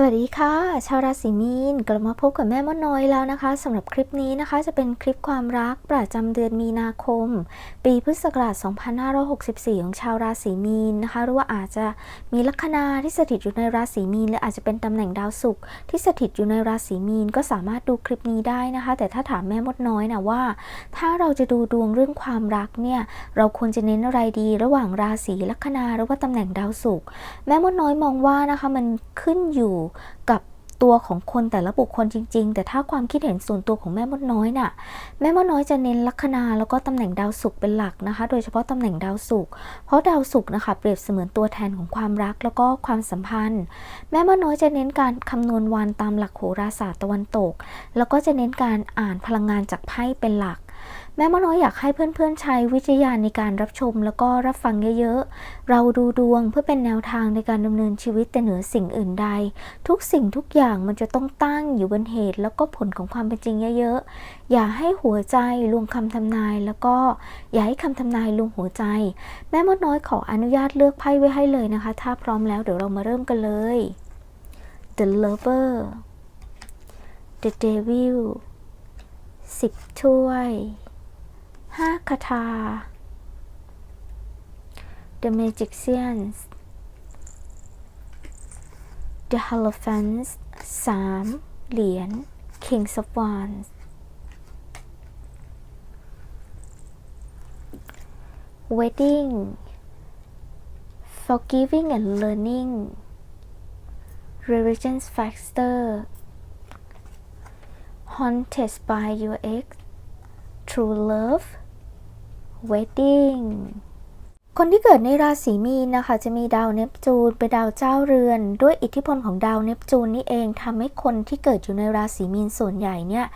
สวัสดีค่ะ ชาวราศีมีนกลับมาพบกับแม่มดน้อยแล้วนะคะสำหรับคลิปนี้นะคะจะเป็นคลิปความรักประจำเดือนมีนาคม ปีพุทธศักราช 2564 ของชาวราศีมีนนะคะ หรือว่าอาจจะมีลัคนาที่สถิตอยู่ในราศีมีนหรืออาจจะเป็นตำแหน่งดาวศุกร์ที่สถิตอยู่ในราศีมีนก็สามารถดูคลิปนี้ได้นะคะ แต่ถ้าถามแม่มดน้อยนะว่า ถ้าเราจะดูดวงเรื่องความรักเนี่ยเราควรจะเน้นอะไรดีระหว่างราศีลัคนาหรือว่าตำแหน่งดาวศุกร์แม่มดน้อยมองว่านะคะมันขึ้นอยู่กับตัวของคนแต่ละบุคคลจริง ๆ แต่ถ้าความคิดเห็นส่วนตัวของแม่มดน้อยน่ะ แม่มดน้อยจะเน้นลัคนาแล้วก็ตำแหน่งดาวศุกร์เป็นหลักนะคะ โดยเฉพาะตำแหน่งดาวศุกร์ เพราะดาวศุกร์นะคะเปรียบเสมือนตัวแทนของความรักแล้วก็ความสัมพันธ์ แม่มดน้อยจะเน้นการคำนวณวันตามหลักโหราศาสตร์ตะวันตก แล้วก็จะเน้นการอ่านพลังงานจากไพ่เป็นหลัก แม่มน้อยอยากให้เพื่อนๆใช้วิจารณญาณในการรับชมแล้วก็รับฟังเยอะๆ เราดูดวงเพื่อเป็นแนวทางในการดำเนินชีวิตแต่เหนือสิ่งอื่นใด ทุกสิ่งทุกอย่างมันจะต้องตั้งอยู่บนเหตุ แล้วก็ผลของความเป็นจริงเยอะๆ อย่าให้หัวใจลวงคำทำนาย แล้วก็อย่าให้คำทำนายลวงหัวใจ แม่มดน้อยขออนุญาตเลือกไพ่ไว้ให้เลยนะคะ ถ้าพร้อมแล้วเดี๋ยวเรามาเริ่มกันเลย The Lover The Devil สิบถ้วย ห้าคาถา The Magicians The Hierophants สามเหรียญ Kings of Wands Wedding Forgiving and Learning Religions Factor Haunted by Your Ex True Love Wedding. คนที่เกิดในราศีมีนนะคะ จะมีดาวเนปจูนเป็นดาวเจ้าเรือน ด้วยอิทธิพลของดาวเนปจูนนี่เองทำให้คนที่เกิดอยู่ในราศีมีนส่วนใหญ่เนี่ย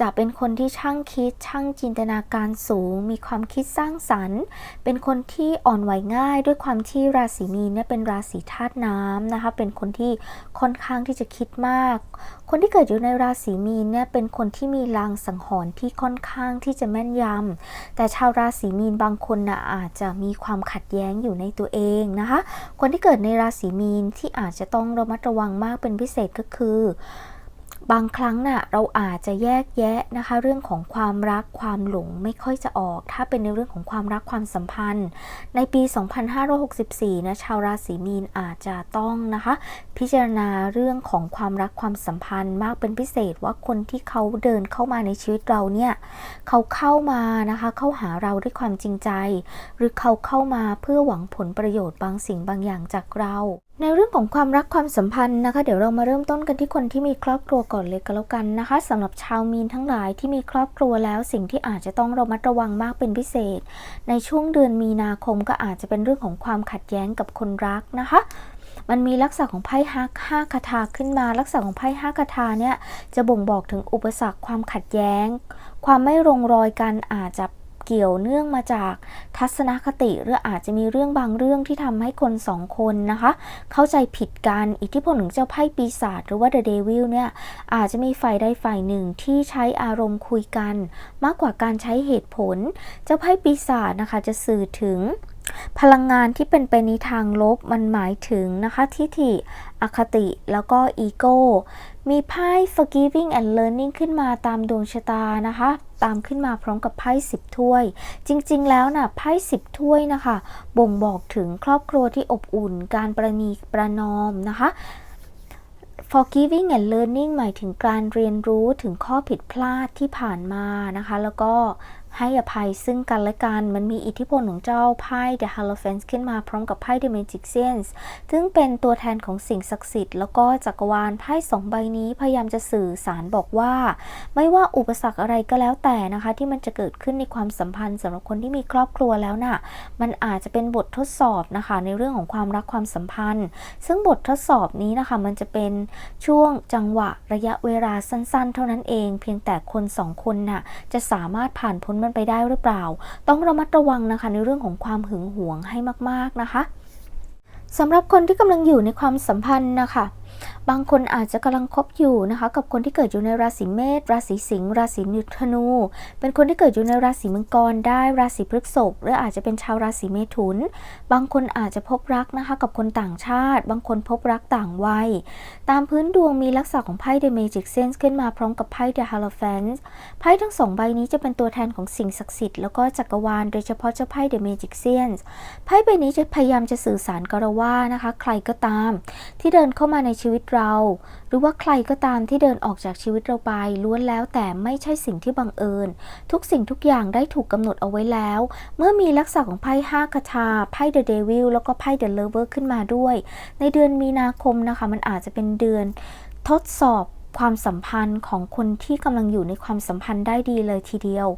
จะเป็นคนที่ช่างคิด ช่างจินตนาการสูง มีความคิดสร้างสรรค์ เป็นคนที่อ่อนไหวง่าย ด้วยความที่ราศีมีนเนี่ยเป็นราศีธาตุน้ำนะคะ เป็นคนที่ค่อนข้างที่จะคิดมาก คนที่เกิดอยู่ในราศีมีนเนี่ยเป็นคนที่มีลางสังหรณ์ที่ค่อนข้างที่จะแม่นยำแต่ชาวราศีมีนบางคนน่ะอาจจะมีความขัดแย้งอยู่ในตัวเองนะคะ คนที่เกิดในราศีมีนที่อาจจะต้องระมัดระวังมากเป็นพิเศษก็คือ บางครั้งน่ะเราอาจจะแยกแยะนะคะ เรื่องของความรักความหลงไม่ค่อยจะออก ถ้าเป็นในเรื่องของความรักความสัมพันธ์ ในปี 2564 นะชาวราศีมีนอาจจะต้องนะคะ พิจารณาเรื่องของความรักความสัมพันธ์ มากเป็นพิเศษว่าคนที่เขาเดินเข้ามาในชีวิตเราเนี่ยเขาเข้ามานะคะเข้าหาเราด้วยความจริงใจ หรือเขาเข้ามาเพื่อหวังผลประโยชน์บางสิ่งบางอย่างจากเรา ในเรื่องของความรักความสัมพันธ์นะคะ เดี๋ยวเรามาเริ่มต้นกันที่คนที่มีครอบครัวก่อนเลยก็แล้วกันนะคะสำหรับชาวมีนทั้งหลายที่มีครอบครัวแล้วสิ่งที่อาจจะต้องระมัดระวังมากเป็นพิเศษ ในช่วงเดือนมีนาคมก็อาจจะเป็นเรื่องของความขัดแย้งกับคนรักนะคะมันมีลักษณะของไพ่ฮักห้าคาถาขึ้นมา ลักษณะของไพ่ห้าคาถาเนี่ยจะบ่งบอกถึงอุปสรรคความขัดแย้ง ความไม่ลงรอยกันอาจจะ เกี่ยวเนื่องมาจากทัศนคติ หรืออาจจะมีเรื่องบางเรื่องที่ทำให้คนสองคนนะคะ เข้าใจผิดกันอิทธิพลของเจ้าไพ่ปีศาจหรือว่า The Devil เนี่ยอาจจะมีฝ่ายใดฝ่ายหนึ่งที่ใช้อารมณ์คุยกัน มากกว่าการใช้เหตุผล เจ้าไพ่ปีศาจนะคะจะสื่อถึงพลังงานที่เป็นไปในทางลบมันหมายถึงนะคะทิฐิอคติ แล้วก็อีโก้ มีไพ่ forgiving and learning ขึ้นมาตามดวงชะตานะคะ ตามขึ้นมาพร้อมกับไพ่สิบถ้วย จริงๆ แล้วนะ่ะไพ่สิบถ้วยนะคะ บ่งบอกถึงครอบครัวที่อบอุ่น การประนีประนอมนะคะ forgiving and learning หมายถึงการเรียนรู้ถึงข้อผิดพลาดที่ผ่านมานะคะ แล้วก็ ให้อภัยซึ่งกันและกัน มันมีอิทธิพลของเจ้าไพ่ The Hierophant ขึ้นมาพร้อมกับไพ่ The Magicians ซึ่งเป็นตัวแทนของสิ่งศักดิ์สิทธิ์แล้วก็จักรวาลไพ่สองใบนี้พยายามจะสื่อสารบอกว่า ไม่ว่าอุปสรรคอะไรก็แล้วแต่นะคะ ที่มันจะเกิดขึ้นในความสัมพันธ์สำหรับคนที่มีครอบครัวแล้วน่ะมันอาจจะเป็นบททดสอบนะคะ ในเรื่องของความรักความสัมพันธ์ ซึ่งบททดสอบนี้นะคะ มันจะเป็นช่วงจังหวะระยะเวลาสั้น ๆ เท่านั้นเอง เพียงแต่คนสองคนน่ะจะสามารถผ่านพ้นมันไปได้หรือเปล่า ต้องระมัดระวังนะคะในเรื่องของความหึงหวงให้มาก ๆนะคะสำหรับคนที่กำลังอยู่ในความสัมพันธ์นะคะ บางคนอาจจะกำลังคบอยู่นะคะ กับคนที่เกิดอยู่ในราศีเมษราศีสิงห์ราศีธนู เป็นคนที่เกิดอยู่ในราศีมังกรได้ราศีพฤษภหรืออาจจะเป็นชาวราศีเมถุน บางคนอาจจะพบรักนะคะ กับคนต่างชาติ บางคนพบรักต่างวัย ตามพื้นดวงมีลักษณะของไพ่ The Magic Sense ขึ้นมาพร้อมกับไพ่ The Hierophant ไพ่ทั้งสองใบนี้จะเป็นตัวแทนของสิ่งศักดิ์สิทธิ์แล้วก็จักรวาลโดยเฉพาะเจ้าไพ่ The Magic Sense ไพ่ใบนี้จะพยายามจะสื่อสารกับเราว่านะคะ ใครก็ตาม ที่เดินเข้ามาในชีวิตเรา หรือว่าใครก็ตามที่เดินออกจากชีวิตเราไปล้วนแล้วแต่ไม่ใช่สิ่งที่บังเอิญ ทุกสิ่งทุกอย่างได้ถูกกำหนดเอาไว้แล้ว เมื่อมีลักษณะของไพ่ห้าคาถาไพ่เดอะเดวิลแล้วก็ไพ่เดอะเลเวอร์ขึ้นมาด้วย ในเดือนมีนาคมนะคะ มันอาจจะเป็นเดือนทดสอบ ความสัมพันธ์ของคนที่กำลังอยู่ในความสัมพันธ์ได้ดีเลยทีเดียว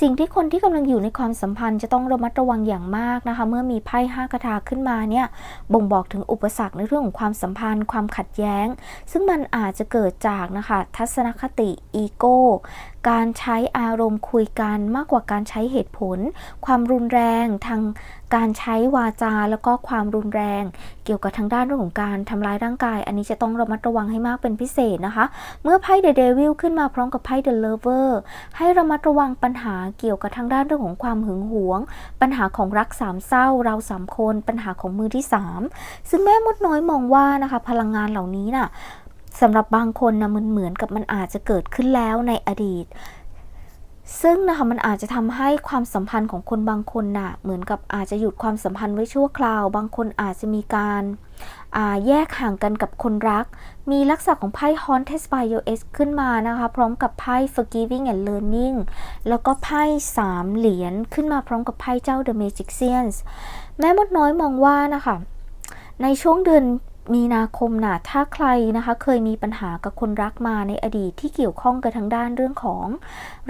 สิ่งที่คนที่กำลังอยู่ในความสัมพันธ์จะต้องระมัดระวังอย่างมากนะคะ เมื่อมีไพ่ห้ากระทาขึ้นมาเนี่ยบ่งบอกถึงอุปสรรคในเรื่องของความสัมพันธ์ ความขัดแย้ง ซึ่งมันอาจจะเกิดจากนะคะทัศนคติอีโก้การใช้อารมณ์คุยกันมากกว่าการใช้เหตุผล ความรุนแรงทางการใช้วาจาแล้วก็ความรุนแรง เกี่ยวกับทางด้านเรื่องของการทำร้ายร่างกาย อันนี้จะต้องระมัดระวังให้มากเป็นพิเศษนะคะ เมื่อไพ่ The Devil ขึ้นมาพร้อมกับไพ่ The Lover ให้ระมัดระวังปัญหาเกี่ยวกับทางด้านเรื่องของความหึงหวง ปัญหาของรักสามเศร้าเราสามคน ปัญหาของมือที่สามซึ่งแม่มดน้อยมองว่านะคะพลังงานเหล่านี้น่ะ สำหรับบางคนนะมันเหมือนกับมันอาจจะเกิดขึ้นแล้วในอดีต ซึ่งนะคะมันอาจจะทำให้ความสัมพันธ์ของคนบางคนน่ะเหมือนกับอาจจะหยุดความสัมพันธ์ไว้ชั่วคราว บางคนอาจจะมีการาแยกห่างกันกับคนรัก มีลักษณะของไพ่ Haunted by Your Ex ขึ้นมานะคะ พร้อมกับไพ่ Forgiving and Learning แล้วก็ไพ่สามเหรียญขึ้นมาพร้อมกับไพ่เจ้า The Magicians แม่มดน้อยมองว่านะคะ ในช่วงเดือน มีนาคมนะถ้าใครนะคะเคยมีปัญหากับคนรักมาในอดีตที่เกี่ยวข้องกับทางด้านเรื่องของ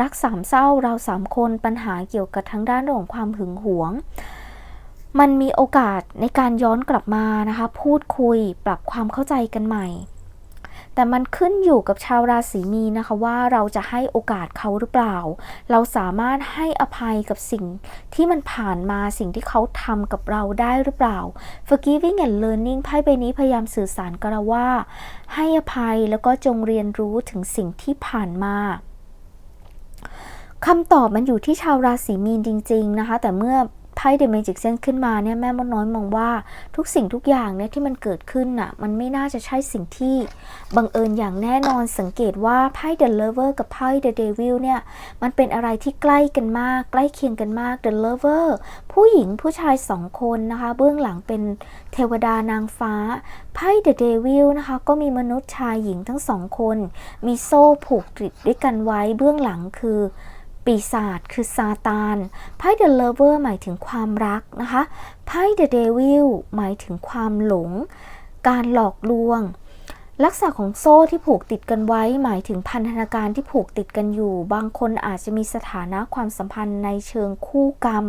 รักสามเศร้าเราสามคนปัญหาเกี่ยวกับทางด้านเรื่องของความหึงหวง มันมีโอกาสในการย้อนกลับมานะคะ พูดคุยปรับความเข้าใจกันใหม่ แต่มันขึ้นอยู่กับชาวราศีมีนนะคะว่าเราจะให้โอกาสเขาหรือเปล่า เราสามารถให้อภัยกับสิ่งที่มันผ่านมาสิ่งที่เขาทำกับเราได้หรือเปล่า Forgiving and Learning ไพ่ใบนี้พยายามสื่อสารกับเราว่า ให้อภัยแล้วก็จงเรียนรู้ถึงสิ่งที่ผ่านมาคำตอบมันอยู่ที่ชาวราศีมีนจริง ๆนะคะ แต่เมื่อ ไพ่ The Magic Sense ขึ้นมาเนี่ยแม่มดน้อยมองว่าทุกสิ่งทุกอย่างเนี่ยที่มันเกิดขึ้นน่ะมันไม่น่าจะใช่สิ่งที่บังเอิญอย่างแน่นอนสังเกตว่าไพ่ The Lover กับไพ่ The Devil เนี่ยมันเป็นอะไรที่ใกล้กันมาก ใกล้เคียงกันมาก The Lover ผู้หญิงผู้ชายสองคนนะคะ เบื้องหลังเป็นเทวดานางฟ้าไพ่ The Devil นะคะก็มีมนุษย์ชายหญิงทั้งสองคน มีโซ่ผูกติดด้วยกันไว้เบื้องหลังคือ ปีศาจคือซาตาน ไพ่ The Lover หมายถึงความรักนะคะ ไพ่ The Devil หมายถึงความหลง การหลอกลวง ลักษณะของโซ่ที่ผูกติดกันไว้ หมายถึงพันธนาการที่ผูกติดกันอยู่ บางคนอาจจะมีสถานะความสัมพันธ์ในเชิงคู่กรรม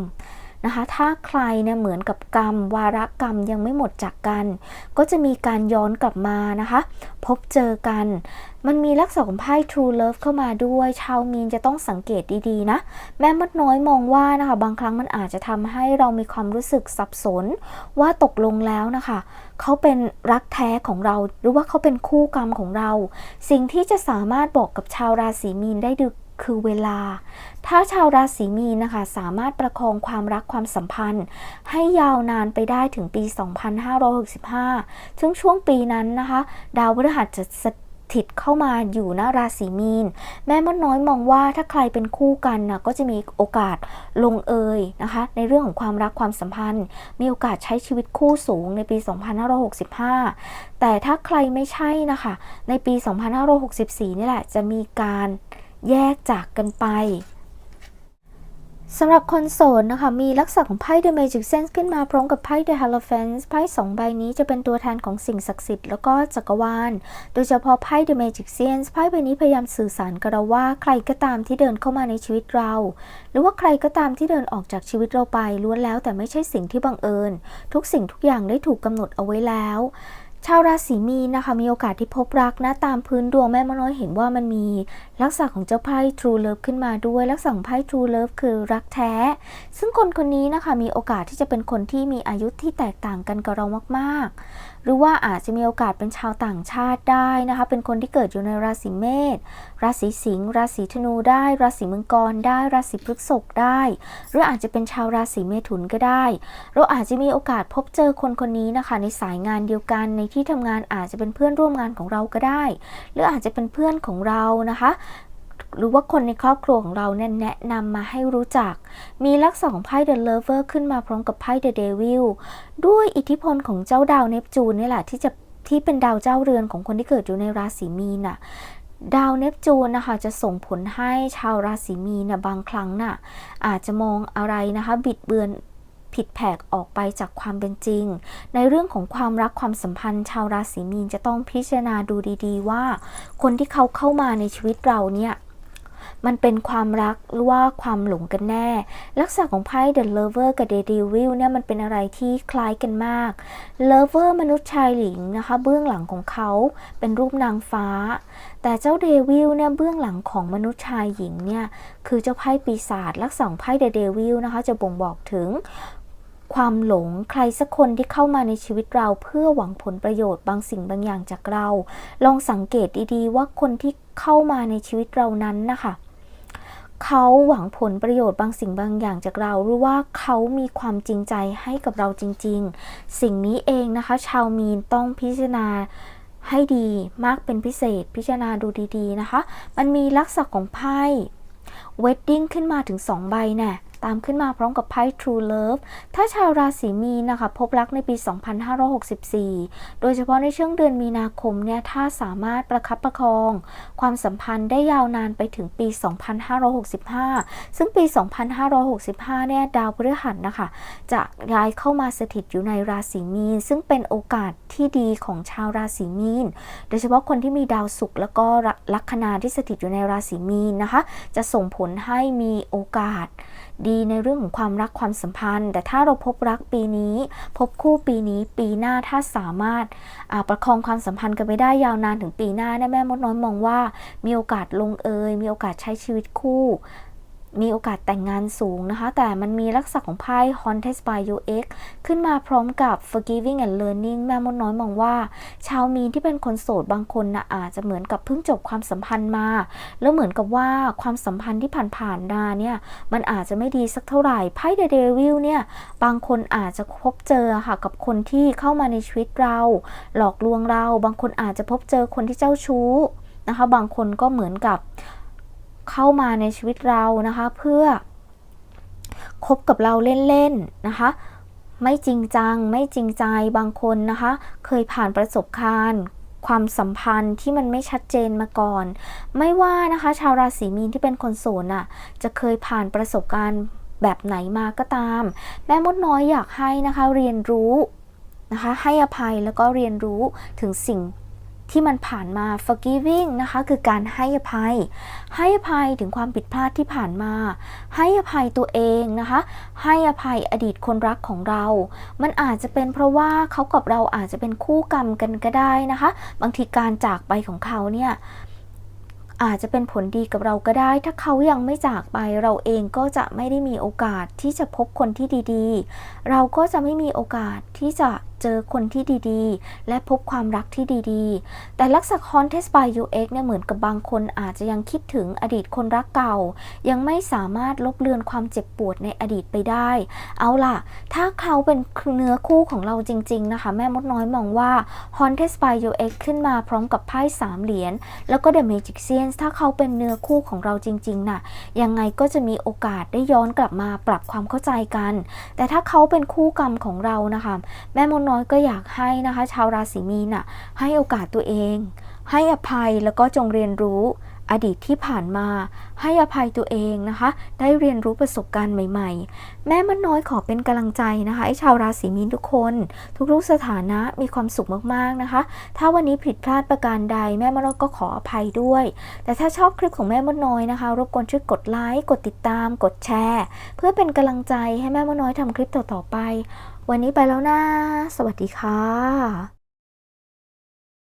นะคะ ถ้าใครเนี่ยเหมือนกับกรรม วาระกรรมยังไม่หมดจากกัน ก็จะมีการย้อนกลับมานะคะ พบเจอกัน มันมีลักษณะของไพ่ True Love เข้ามาด้วย ชาวมีนจะต้องสังเกตดีๆนะ แม่มดน้อยมองว่านะคะ บางครั้งมันอาจจะทำให้เรามีความรู้สึกสับสน ว่าตกลงแล้วนะคะเขาเป็นรักแท้ของเรา หรือว่าเขาเป็นคู่กรรมของเรา สิ่งที่จะสามารถบอกกับชาวราศีมีนได้ดู คือเวลา ถ้าชาวราศีมีนนะคะ สามารถประคองความรักความสัมพันธ์ ให้ยาวนานไปได้ถึงปี 2565 ซึ่งช่วงปีนั้นนะคะ ดาวพฤหัสจะสถิตเข้ามาอยู่นะราศีมีน แม่มดน้อยมองว่าถ้าใครเป็นคู่กันนะก็จะมีโอกาสลงเอยนะคะ ในเรื่องของความรักความสัมพันธ์ มีโอกาสใช้ชีวิตคู่สูงในปี 2565 แต่ถ้าใครไม่ใช่นะคะ ในปี 2564 นี่แหละจะมีการ แยกจากกันไปสำหรับคนโสดนะคะ มีลักษณะของไพ่ The Magic Sense ขึ้นมาพร้อมกับไพ่ The Hierophant ไพ่สองใบนี้จะเป็นตัวแทนของสิ่งศักดิ์สิทธิ์แล้วก็จักรวาล โดยเฉพาะไพ่ The Magic Sense ไพ่ใบนี้พยายามสื่อสารกับเราว่า ใครก็ตามที่เดินเข้ามาในชีวิตเรา หรือว่าใครก็ตามที่เดินออกจากชีวิตเราไปล้วนแล้วแต่ไม่ใช่สิ่งที่บังเอิญ ทุกสิ่งทุกอย่างได้ถูกกำหนดเอาไว้แล้ว ชาวราศีมีนนะคะมีโอกาสที่พบรักนะตามพื้นดวงแม่มน้อยเห็นว่ามันมีลักษณะของเจ้าไพ่ True Love ขึ้นมาด้วย ลักษณะของไพ่ True Love คือรักแท้ ซึ่งคนคนนี้นะคะมีโอกาสที่จะเป็นคนที่มีอายุที่แตกต่างกันกับเรามากๆหรือว่าอาจจะมีโอกาสเป็นชาวต่างชาติได้นะคะ เป็นคนที่เกิดอยู่ในราศีเมษ ราศีสิงห์ ราศีธนูได้ ราศีมังกรได้ ราศีพฤษภได้ หรืออาจจะเป็นชาวราศีเมถุนก็ได้ เราอาจจะมีโอกาสพบเจอคนคนนี้นะคะ ในสายงานเดียวกัน ในที่ทำงานอาจจะเป็นเพื่อนร่วมงานของเราก็ได้ หรืออาจจะเป็นเพื่อนของเรานะคะ หรือว่าคนในครอบครัวของเราเนี่ยแนะนำมาให้รู้จัก มีลักษณะของไพ่ The Lover ขึ้นมาพร้อมกับไพ่ The Devil ด้วยอิทธิพลของเจ้าดาวเนปจูนนี่แหละที่จะที่เป็นดาวเจ้าเรือนของคนที่เกิดอยู่ในราศีมีนน่ะดาวเนปจูนนะคะจะส่งผลให้ชาวราศีมีนนะบางครั้งน่ะอาจจะมองอะไรนะคะ บิดเบือนผิดแผกออกไปจากความเป็นจริง ในเรื่องของความรักความสัมพันธ์ ชาวราศีมีนจะต้องพิจารณาดูดี ๆ ว่า คนที่เขาเข้ามาในชีวิตเราเนี่ย มันเป็นความรักหรือว่าความหลงกันแน่ ลักษณะของไพ่ The Lover กับ The Devil เนี่ยมันเป็นอะไรที่คล้ายกันมาก Lover มนุษย์ชายหญิงนะคะ เบื้องหลังของเขาเป็นรูปนางฟ้า แต่เจ้าเดวิลเนี่ยเบื้องหลังของมนุษย์ชายหญิงเนี่ยคือเจ้าไพ่ปีศาจลักษณะของไพ่ The Devil นะคะ จะบ่งบอกถึงความหลงใครสักคนที่เข้ามาในชีวิตเราเพื่อหวังผลประโยชน์บางสิ่งบางอย่างจากเรา ลองสังเกตดีๆ ว่าคนที่เข้ามาในชีวิตเรานั้นนะคะ เขาหวังผลประโยชน์บางสิ่งบางอย่างจากเราหรือว่าเขามีความจริงใจให้กับเราจริง ๆ สิ่งนี้เองนะคะ ชาวมีนต้องพิจารณาให้ดีมากเป็นพิเศษ พิจารณาดูดี ๆ นะคะ มันมีลักษณะของไพ่เวดดิ้งขึ้นมาถึง 2 ใบแน่ ตามขึ้นมาพร้อมกับไพ่ True Love ถ้าชาวราศีมีนนะคะ พบรักในปี 2564 โดยเฉพาะในช่วงเดือนมีนาคมเนี่ย ถ้าสามารถประคับประคอง ความสัมพันธ์ได้ยาวนานไปถึงปี 2565 ซึ่งปี 2565 เนี่ย ดาวพฤหัสนะคะ จะย้ายเข้ามาสถิตอยู่ในราศีมีน ซึ่งเป็นโอกาสที่ดีของชาวราศีมีน โดยเฉพาะคนที่มีดาวศุกร์แล้วก็ลัคนาที่สถิตอยู่ในราศีมีนนะคะ จะส่งผลให้มีโอกาส ดีในเรื่องของความรักความสัมพันธ์ แต่ถ้าเราพบรักปีนี้ พบคู่ปีนี้ปีหน้าถ้าสามารถประคองความสัมพันธ์กันไปได้ยาวนานถึงปีหน้าแม่มดน้อยมองว่า มีโอกาสลงเอย มีโอกาสใช้ชีวิตคู่ มีโอกาสแต่งงานสูงนะคะ แต่มันมีลักษณะของไพ่ Haunted by UX ขึ้นมาพร้อมกับ Forgiving and Learning แม่มดน้อยมองว่า ชาวมีนที่เป็นคนโสดบางคนนะอาจจะเหมือนกับเพิ่งจบความสัมพันธ์มา แล้วเหมือนกับว่าความสัมพันธ์ที่ผ่านๆมาเนี่ย มันอาจจะไม่ดีสักเท่าไหร่ไพ่เดเดวิลเนี่ย บางคนอาจจะพบเจอค่ะกับคนที่เข้ามาในชีวิตเรา หลอกลวงเรา บางคนอาจจะพบเจอคนที่เจ้าชู้นะคะ บางคนก็เหมือนกับ เข้ามาในชีวิตเรานะคะ เพื่อคบกับเราเล่นๆนะคะ ไม่จริงจัง ไม่จริงใจบางคนนะคะ เคยผ่านประสบการณ์ความสัมพันธ์ที่มันไม่ชัดเจนมาก่อน ไม่ว่านะคะ ชาวราศีมีนที่เป็นคนโสดน่ะ จะเคยผ่านประสบการณ์แบบไหนมาก็ตาม แม่มดน้อยอยากให้นะคะเรียนรู้นะคะ ให้อภัยแล้วก็เรียนรู้ถึงสิ่ง ที่มันผ่านมา forgiving นะคะ คือการให้อภัย ให้อภัยถึงความผิดพลาดที่ผ่านมา ให้อภัยตัวเองนะคะ ให้อภัยอดีตคนรักของเรา มันอาจจะเป็นเพราะว่าเขากับเราอาจจะเป็นคู่กรรมกันก็ได้นะคะ บางทีการจากไปของเขาเนี่ยอาจจะเป็นผลดีกับเราก็ได้ ถ้าเขายังไม่จากไปเราเองก็จะไม่ได้มีโอกาสที่จะพบคนที่ดีๆ เราก็จะไม่มีโอกาสที่จะ เจอคนที่ดีๆ และพบความรักที่ดีๆ แต่ลักษณะ Contest by UX เนี่ยเหมือนกับบางคนอาจจะยังคิดถึงอดีตคนรักเก่า ยังไม่สามารถลบเลือนความเจ็บปวดในอดีตไปได้ เอาล่ะ ถ้าเขาเป็นเนื้อคู่ของเราจริง ๆ นะคะ แม่มดน้อยมองว่า Contest by UX ขึ้นมาพร้อมกับไพ่สามเหรียญแล้วก็ The Magician ถ้าเขาเป็นเนื้อคู่ของเราจริงๆน่ะยังไงก็จะมีโอกาสได้ย้อนกลับมาปรับความเข้าใจกัน แต่ถ้าเขาเป็นคู่กรรมของเรานะคะ แม่มดน้อยก็อยากให้นะคะ ชาวราศีมีนน่ะให้โอกาสตัวเอง ให้อภัยแล้วก็จงเรียนรู้อดีตที่ผ่านมา ให้อภัยตัวเองนะคะ ได้เรียนรู้ประสบการณ์ใหม่ ๆ แม่มันน้อยขอเป็นกำลังใจนะคะให้ชาวราศีมีนทุกคน ทุกๆสถานะมีความสุขมากๆนะคะ ถ้าวันนี้ผิดพลาดประการใด แม่มดน้อยก็ขออภัยด้วย แต่ถ้าชอบคลิปของแม่มดน้อยนะคะ รบกวนช่วยกดไลค์กดติดตาม กดแชร์ เพื่อเป็นกำลังใจให้แม่มดน้อยทำคลิปต่อๆไปวันนี้ไปแล้วนะ สวัสดีค่ะ